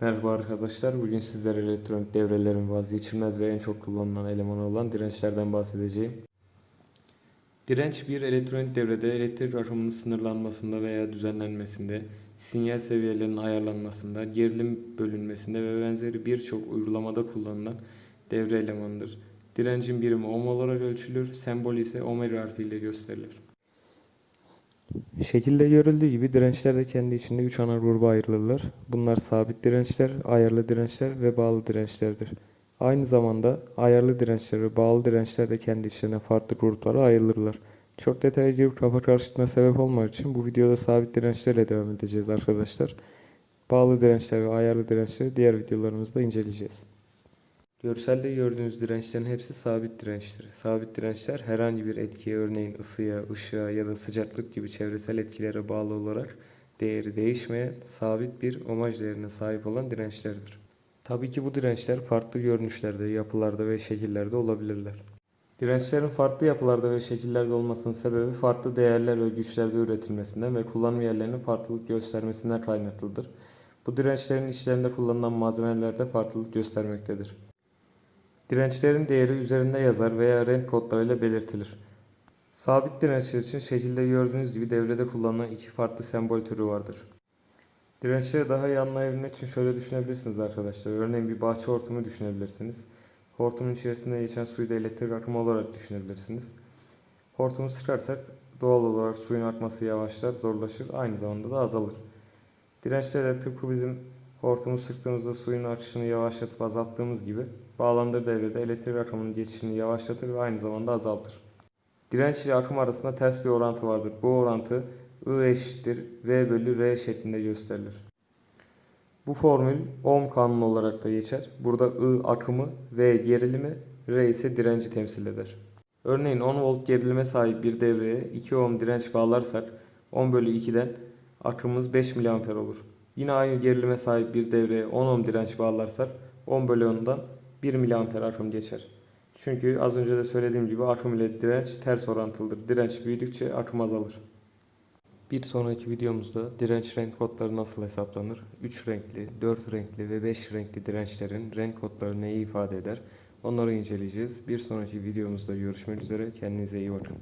Merhaba arkadaşlar. Bugün sizlere elektronik devrelerin vazgeçilmez ve en çok kullanılan elemanı olan dirençlerden bahsedeceğim. Direnç bir elektronik devrede elektrik akımının sınırlanmasında veya düzenlenmesinde, sinyal seviyelerinin ayarlanmasında, gerilim bölünmesinde ve benzeri birçok uygulamada kullanılan devre elemanıdır. Direncin birimi ohm olarak ölçülür, sembolü ise ohmeri harfiyle gösterilir. Şekilde görüldüğü gibi dirençler de kendi içinde 3 ana gruba ayrılırlar. Bunlar sabit dirençler, ayarlı dirençler ve bağlı dirençlerdir. Aynı zamanda ayarlı dirençler ve bağlı dirençler de kendi içlerine farklı gruplara ayrılırlar. Çok detaya girip kafa karışıklığına sebep olmak için bu videoda sabit dirençlerle devam edeceğiz arkadaşlar. Bağlı dirençler ve ayarlı dirençleri diğer videolarımızda inceleyeceğiz. Görselde gördüğünüz dirençlerin hepsi sabit dirençtir. Sabit dirençler herhangi bir etkiye örneğin ısıya, ışığa ya da sıcaklık gibi çevresel etkilere bağlı olarak değeri değişmeyen sabit bir omaj değerine sahip olan dirençlerdir. Tabii ki bu dirençler farklı görünüşlerde, yapılarda ve şekillerde olabilirler. Dirençlerin farklı yapılarda ve şekillerde olmasının sebebi farklı değerler ve güçlerde üretilmesinden ve kullanım yerlerinin farklılık göstermesinden kaynaklıdır. Bu dirençlerin içlerinde kullanılan malzemeler de farklılık göstermektedir. Dirençlerin değeri üzerinde yazar veya renk kodlarıyla belirtilir. Sabit dirençler için şekilde gördüğünüz gibi devrede kullanılan iki farklı sembol türü vardır. Dirençleri daha iyi anlayabilmek için şöyle düşünebilirsiniz arkadaşlar. Örneğin bir bahçe hortumu düşünebilirsiniz. Hortumun içerisinde geçen suyu da elektrik akımı olarak düşünebilirsiniz. Hortumu sıkarsak doğal olarak suyun akması yavaşlar, zorlaşır, aynı zamanda da azalır. Dirençler de tıpkı bizim hortumu sıktığımızda suyun akışını yavaşlatıp azalttığımız gibi bağlandığı devrede elektrik akımının geçişini yavaşlatır ve aynı zamanda azaltır. Direnç ile akım arasında ters bir orantı vardır. Bu orantı I eşittir V bölü R şeklinde gösterilir. Bu formül ohm kanunu olarak da geçer. Burada I akımı, V gerilimi, R ise direnci temsil eder. Örneğin 10 volt gerilime sahip bir devreye 2 ohm direnç bağlarsak 10 bölü 2'den akımımız 5 mA olur. Yine aynı gerilime sahip bir devreye 10 ohm direnç bağlarsak 10 bölü 10'dan 1 mA akım geçer. Çünkü az önce de söylediğim gibi akım ile direnç ters orantılıdır. Direnç büyüdükçe akım azalır. Bir sonraki videomuzda direnç renk kodları nasıl hesaplanır? 3 renkli, 4 renkli ve 5 renkli dirençlerin renk kodları neyi ifade eder? Onları inceleyeceğiz. Bir sonraki videomuzda görüşmek üzere. Kendinize iyi bakın.